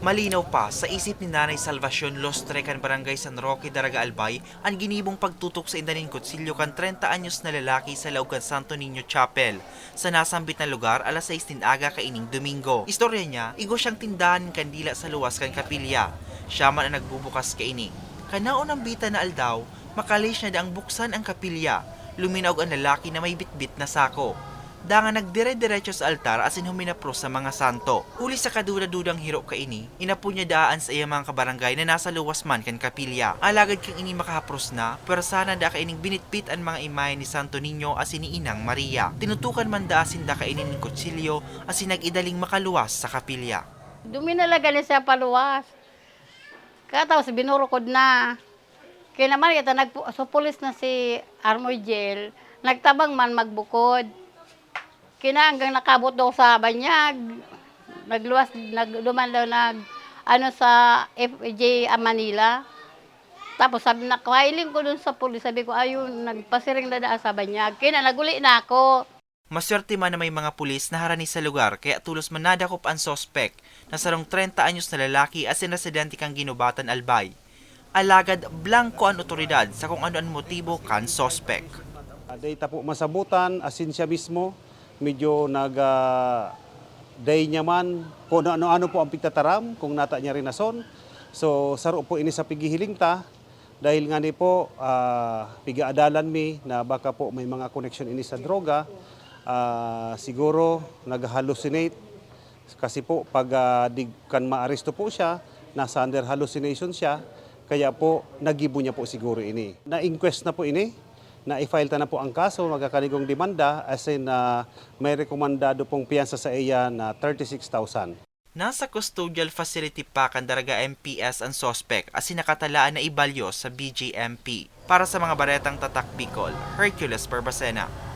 Malinaw pa sa isip ni Nanay Salvacion Lostre kan Barangay San Roque, Daraga Albay ang ginibong pagtutok sa indanin kutsilyo kan 30 anyos na lalaki sa Laugan Santo Niño Chapel sa nasambit na lugar alas 6 din aga kaining Domingo. Istorya niya, igo siyang tindahan ng kandila sa luwas kan kapilya. Siya man ang nagbubukas kaini. Kanaon ang bita na aldaw, makalis na daang buksan ang kapilya. Luminaw ang lalaki na may bitbit na sako. Danga nagdire-diretso sa altar asin huminapro sa mga santo. Huli sa kaduda-dudang hiro kaini, inapo niya daan sa iya mga kabarangay na nasa luwas man kan kapilya. Alagad kang ini makahapros na, pero sana da kaining binitbit ang mga imahe ni Santo Niño asin ni Inang Maria. Tinutukan man da asin da kainin ni kutsilyo asin nagidaling makaluwas sa kapilya. Duminalaga ni siya paluwas. Kataos binurukod na. Kaya naman kita nag so na si Armoy Jail, nagtabang man magbukod. Kina hanggang nakabot daw sa banyag. Nagluwas, nagduman daw nag ano sa FJ Manila. Tapos sabi na, kailing ko dun sa pulis, sabi ko, ayun, nagpasiring na daan sa banyag. Kina, naguli na ako. Maswerte man na may mga pulis na harani sa lugar kaya tulos man nadakop ang sospek na sarong 30 anyos na lalaki as in residente kang ginubatan albay. Alagad blanco ang otoridad sa kung ano ang motibo kan sospek. Uh, Data po masabutan, asin siya mismo, medyo nag ah, day niya man, kung ano-ano po ang pigtataram, kung nata niya rin nason. So, saro po ini sa pigihiling ta, dahil nga ni po, ah, pigaadalan mi na baka po may mga connection ini sa droga, ah, siguro nag-hallucinate, kasi po pag ah, di kan maaresto po siya, nasa under hallucination siya, kaya po nagibo niya po siguro ini. Na-inquest na po ini, na i-file ta na po ang kaso, magkakanigong demanda, as in ah, may rekomendado pong piyansa sa iya na 36,000. Nasa custodial facility pa kan Daraga MPS ang sospek as nakatalaan na ibalyo sa BJMP. Para sa mga baretang tatak Bicol, Hercules Barbacena.